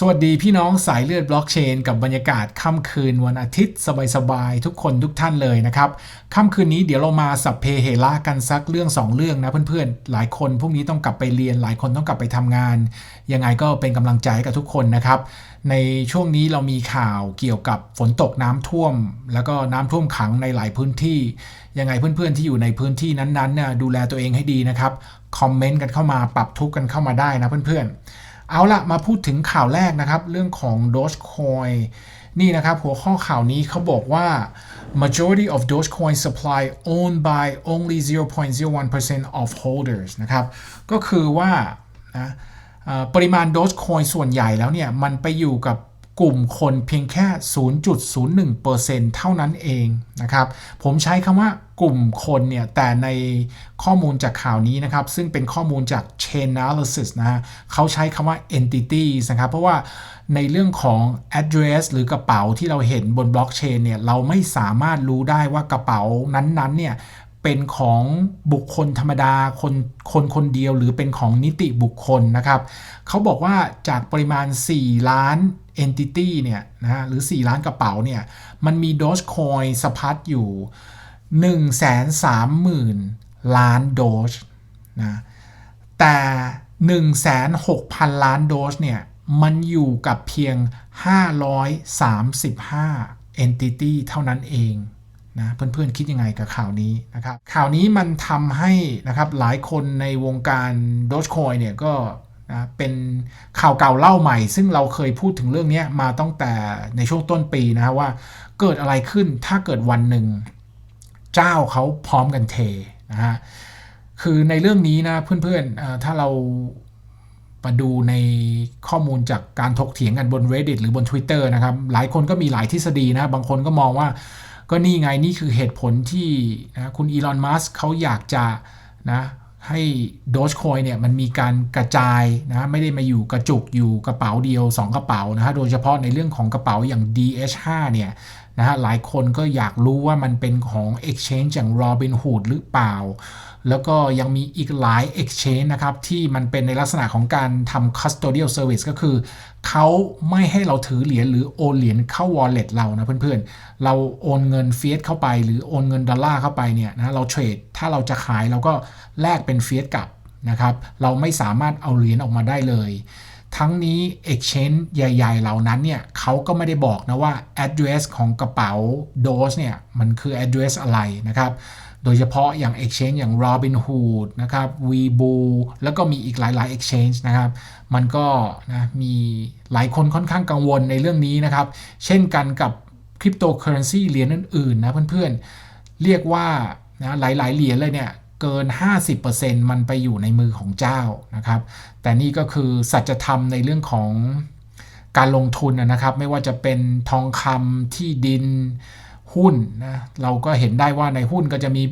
สวัสดีพี่น้องสายเลือดบล็อกเชน กับบรรยากาศค่ำคืนวันอาทิตย์สบายๆ ทุกคนทุกท่านเลยนะครับค่ำคืนนี้เดี๋ยวเรามาสัพเพเหระกันสักเรื่อง 2 เรื่องนะเพื่อนๆ หลายคนพรุ่งนี้ต้องกลับไปเรียน หลายคนต้องกลับไปทำงาน ยังไงก็เป็นกำลังใจใกับทุกคนนะครับในช่วงนี้เรามีข่าวเกี่ยวกับฝนตกน้ำท่วม แล้วก็น้ำท่วมขังในหลายพื้นที่ ยังไงเพื่อนๆที่อยู่ในพื้นที่นั้นๆน่ยดูแลตัวเองให้ดีนะครับคอมเมนต์กันเข้ามาปรับทุกข์กันเข้ามาได้นะเพื่อนๆ เอาละมาพูดถึงข่าวแรกนะครับ เรื่องของ Dogecoin นี่นะครับ หัวข้อข่าวนี้เขาบอกว่า majority of Dogecoin supply owned by only 0.01% of holders นะครับ ก็คือว่านะปริมาณ Dogecoin ส่วนใหญ่แล้วเนี่ย มันไปอยู่กับกลุ่มคนเพียงแค่ 0.01%เท่านั้นเองนะครับ ผมใช้คำว่า กลุ่มคนเนี่ย แต่ในข้อมูลจากข่าวนี้นะครับ ซึ่งเป็นข้อมูลจาก Chain Analysis นะฮะเขาใช้คำว่า entities นะครับ เพราะว่าในเรื่องของ address หรือกระเป๋าที่เราเห็นบนบล็อกเชนเนี่ย เราไม่สามารถรู้ได้ว่ากระเป๋านั้นๆเนี่ยเป็นของบุคคลธรรมดาคนคนคนเดียวหรือเป็นของนิติบุคคลนะครับเขาบอกว่าจากปริมาณ 4 ล้าน entity เนี่ยนะฮะหรือ 4 ล้านกระเป๋าเนี่ย มันมี Dogecoin สะพัดอยู่ 130,000 ล้านโดสนะแต่ 1,600,000 ล้านโดสเนี่ย มันอยู่กับเพียง 535 entity เท่านั้นเองนะเพื่อนๆคิดยังไงกับข่าวนี้นะครับ ข่าวนี้มันทำให้นะครับหลายคนในวงการ Dogecoin เนี่ยก็นะเป็นข่าวเก่าเล่าใหม่ ซึ่งเราเคยพูดถึงเรื่องนี้มาตั้งแต่ในช่วงต้นปีนะฮะว่าเกิดอะไรขึ้นถ้าเกิดวันหนึ่ง เจ้าเขาพร้อมกันเทนะฮะคือในเรื่องนี้นะเพื่อนๆถ้าเรามาดูในข้อมูลจากการถกเถียงกันบน Reddit หรือบน Twitter นะครับ หลายคนก็มีหลายทฤษฎีนะ บางคนก็มองว่า ก็นี่ไงนี่คือเหตุผลที่นะคุณอีลอน มัสเขาอยากจะนะให้ Dogecoin เนี่ยมันมีการกระจายนะไม่ได้มาอยู่กระจุกอยู่กระเป๋าเดียว 2 กระเป๋านะฮะโดยเฉพาะในเรื่องของกระเป๋าอย่าง DH5 เนี่ย นะฮะหลายคนก็อยากรู้ว่ามันเป็นของ Exchange อย่าง Robinhood หรือเปล่า แล้วก็ยังมีอีกหลาย Exchange นะครับ ที่มันเป็นในลักษณะของการทำ custodial service ก็คือ เขาไม่ให้เราถือเหรียญหรือโอนเหรียญเข้า wallet เรานะเพื่อนๆ เราโอนเงินเฟียสเข้าไป หรือโอนเงินดอลลาร์เข้าไปเนี่ยนะเราเทรดถ้าเราจะขายเราก็แลกเป็นเฟียสกลับนะครับ เราไม่สามารถเอาเหรียญออกมาได้เลย ทั้งนี้ Exchange ใหญ่ ๆ เหล่านั้นเนี่ยเขาก็ไม่ได้บอกนะว่า address ของกระเป๋า Doge เนี่ยมันคือ address อะไรนะครับ โดยเฉพาะอย่าง Exchange อย่าง Robinhood นะครับ Webull แล้วก็มีอีกหลาย ๆ Exchange นะครับ มันก็นะมีหลายคนค่อนข้างกังวลในเรื่องนี้นะครับ เช่นกันกับคริปโตเคอเรนซีเหรียญอื่น ๆ นะเพื่อน ๆ เรียกว่านะหลาย ๆ เหรียญเลยเนี่ย เกิน 50%มันไปอยู่ในมือของเจ้านะครับ แต่นี่ก็คือสัจธรรมในเรื่องของการลงทุนนะครับ ไม่ว่าจะเป็นทองคำที่ดินหุ้นนะเราก็เห็นได้ว่าในหุ้นก็จะมี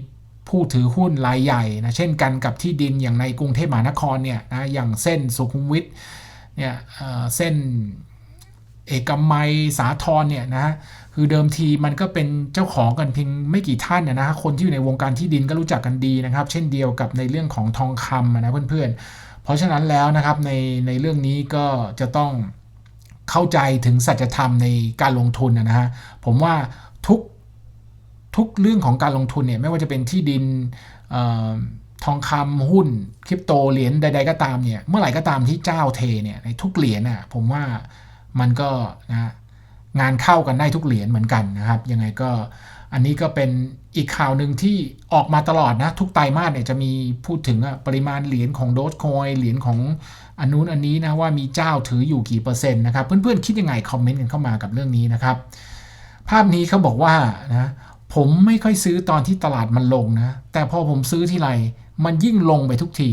ผู้ถือหุ้นรายใหญ่นะเช่นกันกับที่ดินอย่างในกรุงเทพมหานครเนี่ยนะอย่างเส้นสุขุมวิทเนี่ยเอ่อเส้น เอกมัยสาทรเนี่ยนะฮะคือเดิมทีมันก็เป็นเจ้าของกันเพียงไม่กี่ท่านนะนะคนที่อยู่ในวงการที่ดินก็รู้จักกันดีนะครับ เช่นเดียวกับในเรื่องของทองคำนะเพื่อนๆ เพราะฉะนั้นแล้วนะครับในในเรื่องนี้ก็จะต้องเข้าใจถึงสัจธรรมในการลงทุนนะฮะผมว่าทุกทุกเรื่องของการลงทุนเนี่ยไม่ว่าจะเป็นที่ดินออทองคำหุ้นคริปโตเหรียญใด ๆ ก็ตามเนี่ยเมื่อไหร่ก็ตามที่เจ้าเทเนี่ยในทุกเหรียญน่ะผมว่า มันก็นะงานเข้ากันได้ทุกเหรียญเหมือนกันนะครับ ยังไงก็อันนี้ก็เป็นอีกข่าวหนึ่งที่ออกมาตลอดนะ ทุกไตรมาสเนี่ยจะมีพูดถึงปริมาณเหรียญของโด g คอยเหรียญของอันนู้นอันนี้นะว่ามีเจ้าถืออยู่กี่เปอร์เซ็นต์นะครับ เพื่อนๆคิดยังไงคอมเมนต์กันเข้ามากับเรื่องนี้นะครับ ภาพนี้เขาบอกว่านะผมไม่ค่อยซื้อตอนที่ตลาดมันลงนะ แต่พอผมซื้อที่ไรมันยิ่งลงไปทุกที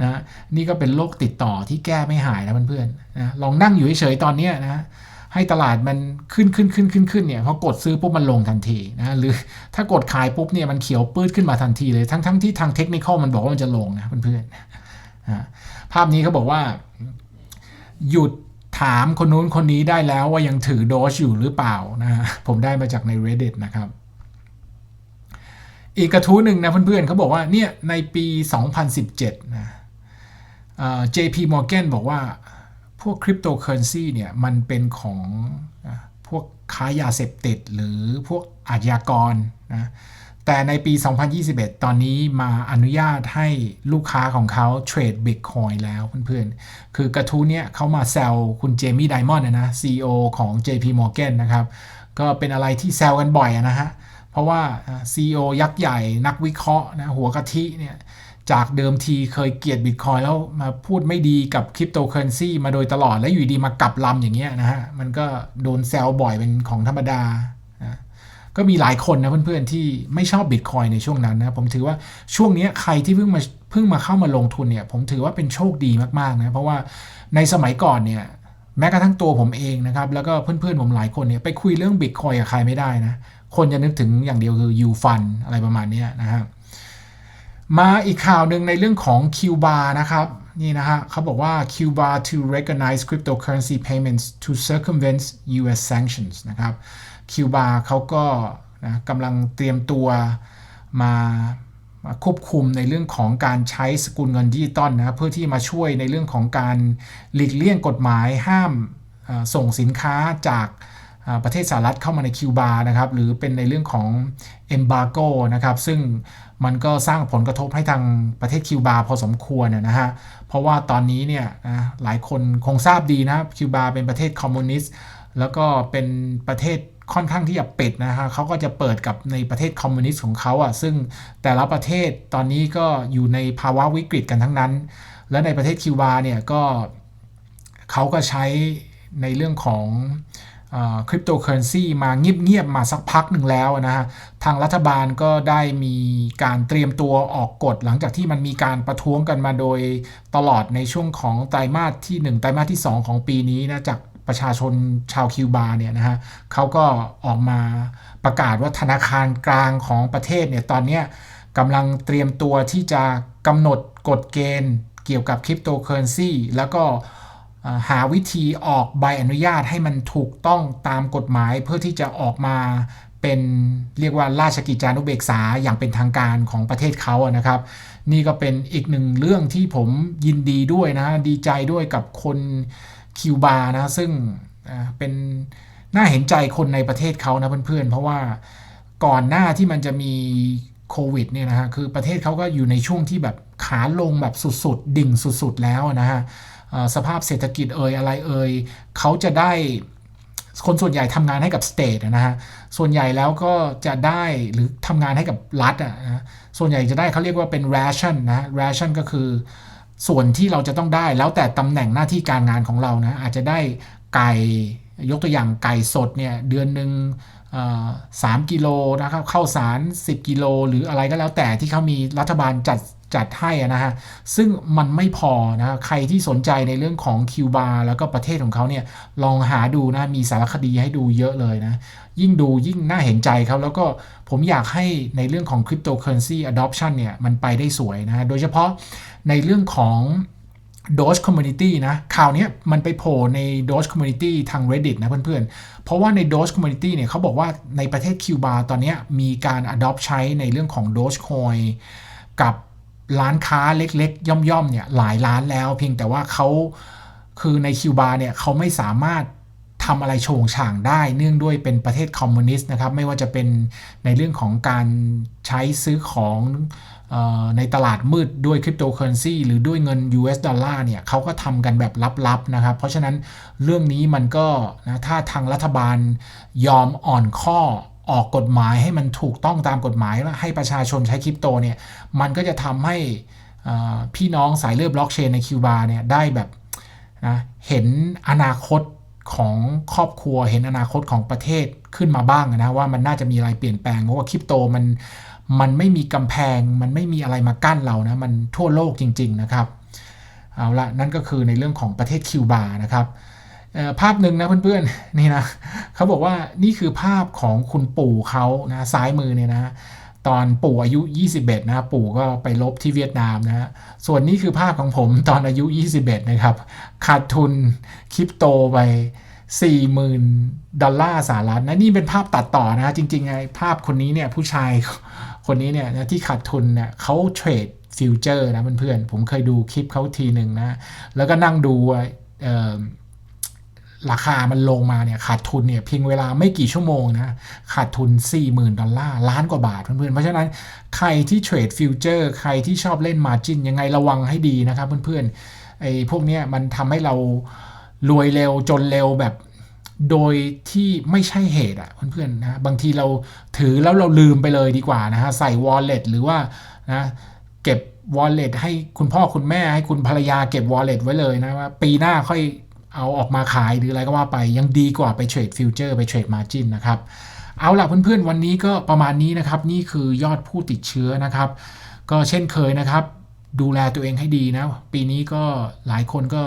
นะนี่ก็เป็นโรคติดต่อที่แก้ไม่หายนะเพื่อนๆนะลองนั่งอยู่เฉยๆตอนนี้นะให้ตลาดมันขึ้นขึ้นขึ้นขึ้นขึ้นเนี่ยพอกดซื้อปุ๊บมันลงทันทีนะหรือถ้ากดขายปุ๊บเนี่ยมันเขียวปื้ดขึ้นมาทันทีเลยทั้งทั้งที่ทางเทคนิคมันบอกว่ามันจะลงนะเพื่อนๆภาพนี้เขาบอกว่า หยุดถามคนนู้นคนนี้ได้แล้วว่ายังถือโดสอยู่หรือเปล่านะผมได้มาจากใน Reddit นะครับ อีกกระทู้หนึ่งนะเพื่อนๆเขาบอกว่าเนี่ยในปี 2017 นะเอ่อ JP Morgan บอกว่าพวกคริปโตเคอเรนซีเนี่ยมันเป็นของพวกค้ายาเสพติดหรือพวกอาชญากรนะแต่ในปี 2021 ตอนนี้มาอนุญาตให้ลูกค้าของเขาเทรดบิตคอยแล้วเพื่อนๆ คือกระทู้เนี่ยเขามาแซวคุณเจมี่ไดมอนด์นะ CEO ของ JP Morgan นะครับ ก็เป็นอะไรที่แซวกันบ่อยนะฮะ เพราะว่า CEO ยักษ์ใหญ่นักวิเคราะห์นะหัวกะทิเนี่ย จากเดิมทีเคยเกลียดบิตคอยแล้วมาพูดไม่ดีกับคริปโตเคอเรนซีมาโดยตลอด แล้วอยู่ดีมากลับลำอย่างเงี้ยนะฮะ มันก็โดนแซวบ่อยเป็นของธรรมดานะก็มีหลายคนนะเพื่อนๆ ที่ไม่ชอบบิตคอยในช่วงนั้นนะผมถือว่าช่วงนี้ใครที่เพิ่งมาเพิ่งมาเข้ามาลงทุนเนี่ยผมถือว่าเป็นโชคดีมากๆนะเพราะว่าในสมัยก่อนเนี่ยแม้กระทั่งตัวผมเองนะครับ แล้วก็เพื่อนๆ ผมหลายคนเนี่ยไปคุยเรื่องบิตคอยกับใครไม่ได้นะ คนจะนึกถึงอย่างเดียวคือยูฟันอะไรประมาณนี้นะครับ มาอีกข่าวหนึ่งในเรื่องของคิวบานะครับนี่นะฮะเขาบอกว่า Cuba to recognize cryptocurrency payments to circumvent US sanctions นะครับคิวบาเขาก็นะกำลังเตรียมตัวมามาควบคุมในเรื่องของการใช้สกุลเงินดิจิตอลนะเพื่อที่มาช่วยในเรื่องของการหลีกเลี่ยงกฎหมายห้ามส่งสินค้าจาก ประเทศสหรัฐเข้ามาในคิวบานะครับหรือเป็นในเรื่องของ Embargo นะครับซึ่งมันก็สร้างผลกระทบให้ทางประเทศคิวบาพอสมควรนะฮะเพราะว่าตอนนี้เนี่ยนะหลายคนคงทราบดีนะคิวบาเป็นประเทศคอมมิวนิสต์แล้วก็เป็นประเทศค่อนข้างที่จะปิดนะฮะเขาก็จะเปิดกับในประเทศคอมมิวนิสต์ของเขาอะซึ่งแต่ละประเทศตอนนี้ก็อยู่ในภาวะวิกฤตกันทั้งนั้น และในประเทศคิวบาเนี่ยก็เขาก็ใช้ในเรื่องของ คริปโตเคอเรนซีมาเงียบๆมาสักพักหนึ่งแล้วนะฮะ ทางรัฐบาลก็ได้มีการเตรียมตัวออกกฎหลังจากที่มันมีการประท้วงกันมาโดยตลอดในช่วงของไตรมาสที่ 1 ไตรมาสที่ 2 ของปีนี้นะจากประชาชนชาวคิวบาเนี่ยนะฮะเขาก็ออกมาประกาศว่าธนาคารกลางของประเทศเนี่ยตอนนี้กำลังเตรียมตัวที่จะกำหนดกฎเกณฑ์เกี่ยวกับคริปโตเคอเรนซีแล้วก็ หาวิธีออกใบอนุญาตให้มันถูกต้องตามกฎหมายเพื่อที่จะออกมาเป็นเรียกว่าราชกิจจานุเบกษาอย่างเป็นทางการของประเทศเขาอะนะครับ นี่ก็เป็นอีกหนึ่งเรื่องที่ผมยินดีด้วยนะดีใจด้วยกับคนคิวบานะซึ่งเป็นน่าเห็นใจคนในประเทศเขานะเพื่อนๆ เพราะว่าก่อนหน้าที่มันจะมีโควิดเนี่ยนะฮะคือประเทศเขาก็อยู่ในช่วงที่แบบขาลงแบบสุดๆ ดิ่งสุดๆแล้วนะฮะ สภาพเศรษฐกิจเอ่ยอะไรเอ่ยเขาจะได้คนส่วนใหญ่ทำงานให้กับสเตทนะฮะ ส่วนใหญ่แล้วก็จะได้หรือทำงานให้กับรัฐอะนะส่วนใหญ่จะได้เขาเรียกว่าเป็น ration นะ ration ก็คือส่วนที่เราจะต้องได้แล้วแต่ตำแหน่งหน้าที่การงานของเรานะอาจจะได้ไก่ยกตัวอย่างไก่สดเนี่ยเดือนหนึ่งสามกิโลนะครับข้าวสาร 10 กิโล หรืออะไรก็แล้วแต่ที่เขามีรัฐบาลจัด จัดให้อะนะฮะ ซึ่งมันไม่พอนะ ใครที่สนใจในเรื่องของคิวบาแล้วก็ประเทศของเขาเนี่ย ลองหาดูนะ มีสารคดีให้ดูเยอะเลยนะ ยิ่งดูยิ่งน่าเห็นใจเขาแล้วก็ผมอยากให้ในเรื่องของ cryptocurrency adoption เนี่ย มันไปได้สวยนะ โดยเฉพาะในเรื่องของ Doge Community นะข่าวนี้มันไปโผล่ใน Doge Community ทาง Reddit นะเพื่อนๆ เพราะว่าใน Doge Community เนี่ยเขาบอกว่าในประเทศคิวบาตอนนี้มีการ adopt ใช้ในเรื่องของ Dogecoin กับ ร้านค้าเล็ก ๆ ย่อมๆเนี่ยหลายร้านแล้ว เพียงแต่ว่าเขาคือในคิวบาเนี่ยเขาไม่สามารถทำอะไรโฉงฉางได้เนื่องด้วยเป็นประเทศคอมมิวนิสต์นะครับ ไม่ว่าจะเป็นในเรื่องของการใช้ซื้อของออในตลาดมืดด้วยคริปโตเคอเรนซีหรือด้วยเงิน US ดอลลาร์เนี่ยเขาก็ทำกันแบบลับๆนะครับ เพราะฉะนั้นเรื่องนี้มันก็นะถ้าทางรัฐบาลยอมอ่อนข้อ ออกกฎหมายให้มันถูกต้องตามกฎหมายแล้วให้ประชาชนใช้คริปโตเนี่ยมันก็จะทำให้พี่น้องสายเลือดบล็อกเชนในคิวบาเนี่ยได้แบบนะเห็นอนาคตของครอบครัวเห็นอนาคตของประเทศขึ้นมาบ้างนะว่ามันน่าจะมีอะไรเปลี่ยนแปลงเพราะว่าคริปโตมันมันไม่มีกำแพง มันไม่มีอะไรมากั้นเรานะมันทั่วโลกจริง ๆ นะครับ เอาละนั่นก็คือในเรื่องของประเทศคิวบานะครับ ภาพหนึ่งนะเพื่อนๆนี่นะเขาบอกว่านี่คือภาพของคุณปู่เขานะซ้ายมือเนี่ยนะตอนปู่อายุ 21 นะ ปู่ก็ไปลบที่เวียดนามนะส่วนนี้คือภาพของผมตอนอายุ 21 นะครับ ขาดทุนคริปโตไป 40,000 ดอลลาร์สหรัฐนะนี่เป็นภาพตัดต่อนะ จริงๆไงภาพคนนี้เนี่ยผู้ชายคนนี้เนี่ยนะที่ขาดทุนเนี่ยเขาเทรดฟิวเจอร์นะเพื่อนๆผมเคยดูคลิปเขาทีหนึ่งนะ แล้วก็นั่งดูเอ่อ ราคามันลงมาเนี่ยขาดทุนเนี่ยเพียงเวลาไม่กี่ชั่วโมงนะขาดทุน 40,000 ดอลลาร์ ล้านกว่าบาทเพื่อนๆ เพราะฉะนั้นใครที่เทรดฟิวเจอร์ใครที่ชอบเล่นมาจินยังไงระวังให้ดีนะครับเพื่อนๆไอ้พวกเนี้ยมันทำให้เรารวยเร็วจนเร็วแบบโดยที่ไม่ใช่เหตุอะเพื่อนๆนะบางทีเราถือแล้วเราลืมไปเลยดีกว่านะฮะใส่ wallet หรือว่านะเก็บ wallet ให้คุณพ่อคุณแม่ให้คุณภรรยาเก็บ wallet ไว้เลยนะว่าปีหน้าค่อย เอาออกมาขายหรืออะไรก็ว่าไปยังดีกว่าไปเทรดฟิวเจอร์ไปเทรดมาจินนะครับ เอาล่ะเพื่อนๆ วันนี้ก็ประมาณนี้นะครับ นี่คือยอดผู้ติดเชื้อนะครับ ก็เช่นเคยนะครับ ดูแลตัวเองให้ดีนะ ปีนี้ก็หลายคนก็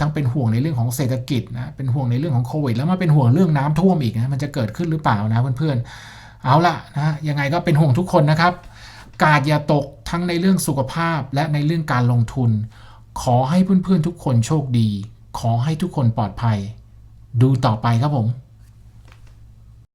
ทั้งเป็นห่วงในเรื่องของเศรษฐกิจนะเป็นห่วงในเรื่องของโควิดแล้วมาเป็นห่วงเรื่องน้ำท่วมอีกนะมันจะเกิดขึ้นหรือเปล่านะเพื่อนๆเอาล่ะนะยังไงก็เป็นห่วงทุกคนนะครับ กาดอย่าตกทั้งในเรื่องสุขภาพและในเรื่องการลงทุน ขอให้เพื่อนๆทุกคนโชคดี ขอให้ทุกคนปลอดภัย ดูต่อไปครับผม